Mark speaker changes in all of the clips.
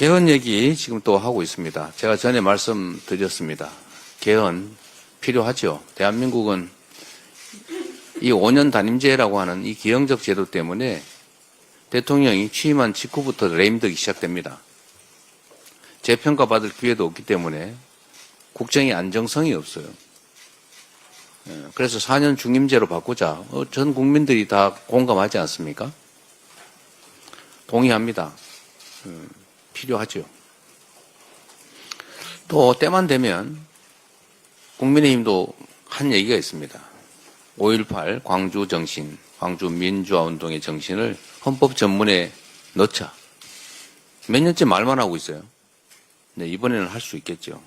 Speaker 1: 개헌 얘기 지금 또 하고 있습니다. 제가 전에 말씀드렸습니다. 개헌 필요하죠. 대한민국은 이 5년 단임제라고 하는 이 기형적 제도 때문에 대통령이 취임한 직후부터 레임덕이 시작됩니다. 재평가 받을 기회도 없기 때문에 국정의 안정성이 없어요. 예, 그래서 4년 중임제로 바꾸자. 어, 전 국민들이 다 공감하지 않습니까? 동의합니다. 음, 필요하죠. 또 때만 되면 국민의힘도 한 얘기가 있습니다. 5.18 광주 정신, 광주 민주화 운동의 정신을 헌법 전문에 넣자. 몇 년째 말만 하고 있어요. 네, 이번에는 할 수 있겠죠.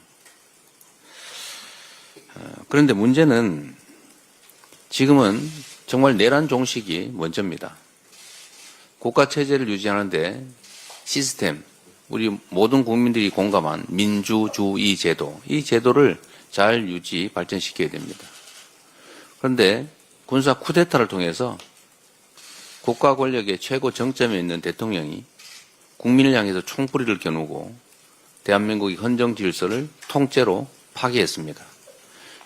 Speaker 1: 어, 그런데 문제는 지금은 정말 내란 종식이 먼저입니다. 국가 체제를 유지하는데 시스템, 우리 모든 국민들이 공감한 민주주의 제도, 이 제도를 잘 유지, 발전시켜야 됩니다. 그런데 군사 쿠데타를 통해서 국가 권력의 최고 정점에 있는 대통령이 국민을 향해서 총뿌리를 겨누고 대한민국의 헌정 질서를 통째로 파괴했습니다.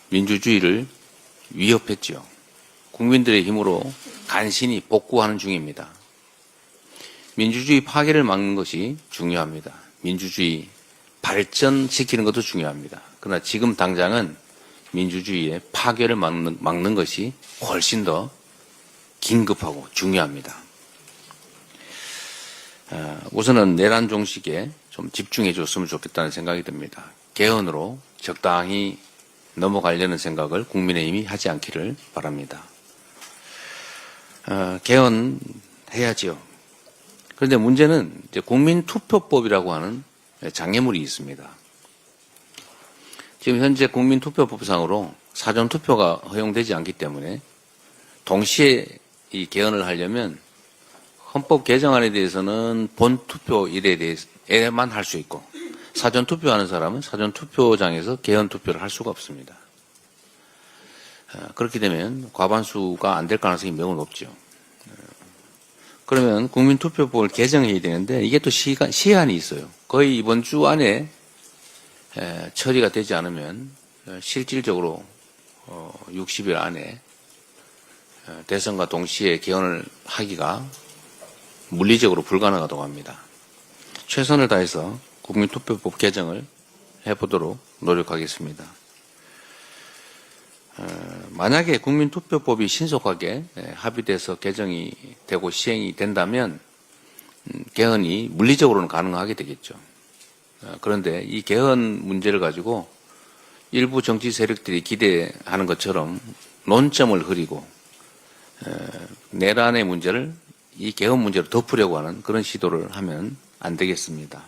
Speaker 1: 민주주의를 위협했지요. 국민들의 힘으로 간신히 복구하는 중입니다. 민주주의 파괴를 막는 것이 중요합니다. 민주주의 발전시키는 것도 중요합니다. 그러나 지금 당장은 민주주의의 파괴를 막는, 막는 것이 훨씬 더 긴급하고 중요합니다. 어, 우선은 내란 종식에 좀 집중해 줬으면 좋겠다는 생각이 듭니다. 개헌으로 적당히 넘어가려는 생각을 국민의힘이 하지 않기를 바랍니다. 어, 개헌해야지요. 그런데 문제는 이제 국민투표법이라고 하는 장애물이 있습니다. 지금 현재 국민투표법상으로 사전투표가 허용되지 않기 때문에 동시에 이 개헌을 하려면 헌법 개정안에 대해서는 본투표일에 대해서만 할 수 있고 사전투표하는 사람은 사전투표장에서 개헌투표를 할 수가 없습니다. 어, 그렇게 되면 과반수가 안 될 가능성이 매우 높죠. 어, 그러면 국민투표법을 개정해야 되는데 이게 또 시간, 시한이 있어요. 거의 이번 주 안에 에, 처리가 되지 않으면 어, 실질적으로 어, 60일 안에 어, 대선과 동시에 개헌을 하기가 물리적으로 불가능하다고 합니다. 최선을 다해서 국민투표법 개정을 해보도록 노력하겠습니다. 어, 만약에 국민투표법이 신속하게 예, 합의돼서 개정이 되고 시행이 된다면 음, 개헌이 물리적으로는 가능하게 되겠죠. 어, 그런데 이 개헌 문제를 가지고 일부 정치 세력들이 기대하는 것처럼 논점을 흐리고 어, 내란의 문제를 이 개헌 문제로 덮으려고 하는 그런 시도를 하면 안 되겠습니다.